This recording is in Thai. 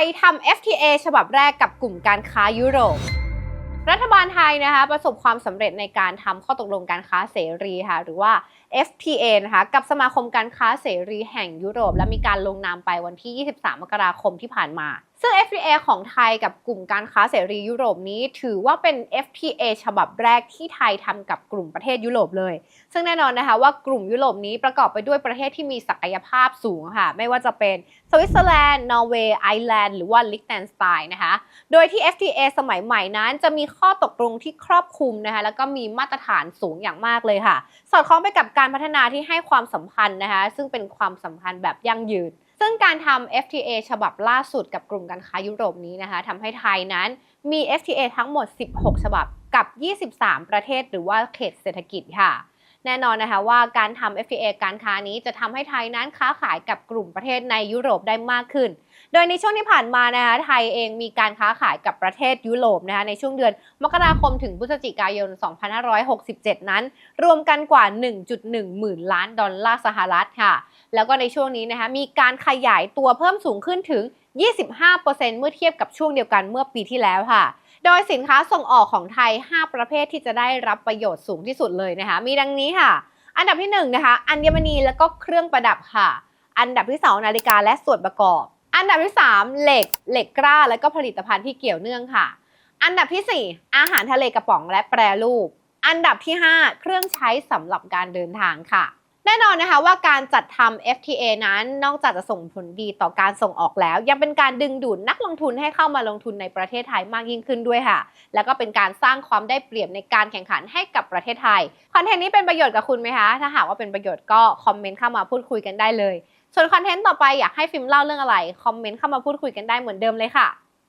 ยทำ FTA ฉบับแรกกับกลุ่มการค้ายุโรป รัฐบาลไทยนะคะประสบความสำเร็จในการทำข้อตกลงการค้าเสรีค่ะหรือว่า FTA นะคะกับสมาคมการค้าเสรีแห่งยุโรป และมีการลงนามไปวันที่ 23 มกราคมที่ผ่านมาซึ่ง FTA ของไทยกับกลุ่มการค้าเสรียุโรปนี้ ถือว่าเป็น FTA ฉบับแรกที่ไทยทำกับกลุ่มประเทศยุโรปเลย ซึ่งแน่นอนนะคะว่ากลุ่มยุโรปนี้ประกอบไปด้วยประเทศที่มีศักยภาพสูงค่ะ ไม่ว่าจะเป็นสวิตเซอร์แลนด์ นอร์เวย์ ไอร์แลนด์ หรือว่าลิกเทนสไตน์นะคะ โดยที่ FTA สมัยใหม่นั้นจะมีข้อตกลงที่ครอบคลุมนะคะแล้วก็มีมาตรฐานสูงอย่างมากเลยค่ะ สอดคล้องไปกับการพัฒนาที่ให้ความสัมพันธ์นะคะซึ่งเป็นความสัมพันธ์แบบยั่งยืน ซึ่งการทำ FTA ฉบับล่าสุดกับกลุ่มการค้ายุโรปนี้นะคะทำให้ไทยนั้นมี FTA ทั้งหมด 16 ฉบับกับ 23 ประเทศหรือว่าเขตเศรษฐกิจค่ะ แน่นอนนะคะว่าการทำ FTA การค้านี้จะทำให้ไทยนั้นค้าขายกับกลุ่มประเทศในยุโรปได้มากขึ้น โดยในช่วงที่ผ่านมานะคะไทยเองมีการค้าขายกับประเทศยุโรปนะคะในช่วงเดือนมกราคมถึงพฤศจิกายน 2567 นั้น รวมกันกว่า 1.1 หมื่นล้านดอลลาร์สหรัฐค่ะ แล้วก็ในช่วงนี้นะคะมีการขยายตัวเพิ่มสูงขึ้นถึง 25%เมื่อเทียบกับช่วงเดียวกันเมื่อปีที่แล้วค่ะ โดยสินค้าส่งออกของไทย 5 ประเภทที่จะได้รับประโยชน์สูงที่สุดเลยนะคะ มีดังนี้ค่ะ อันดับที่1นะคะอัญมณีแล้วก็เครื่องประดับค่ะ อันดับที่ 2 นาฬิกาและส่วนประกอบ อันดับที่ 3 เหล็ก เหล็กกล้า และก็ผลิตภัณฑ์ที่เกี่ยวเนื่องค่ะ อันดับที่ 4 อาหารทะเลกระป๋องและแปรรูป อันดับที่ 5 เครื่องใช้สำหรับการเดินทางค่ะ แน่นอนนะคะว่าการจัดทำ FTA นั้นนอกจากจะส่งผลดีต่อการส่งออกแล้ว ยังเป็นการดึงดูดนักลงทุนให้เข้ามาลงทุนในประเทศไทยมากยิ่งขึ้นด้วยค่ะ แล้วก็เป็นการสร้างความได้เปรียบในการแข่งขันให้กับประเทศไทยคอนเทนต์นี้เป็นประโยชน์กับคุณไหมคะ ถ้าหากว่าเป็นประโยชน์ก็คอมเมนต์เข้ามาพูดคุยกันได้เลย ส่วนคอนเทนต์ต่อไปอยากให้ฟิล์มเล่าเรื่องอะไรคอมเมนต์เข้ามาพูดคุยกันได้เหมือนเดิมเลยค่ะ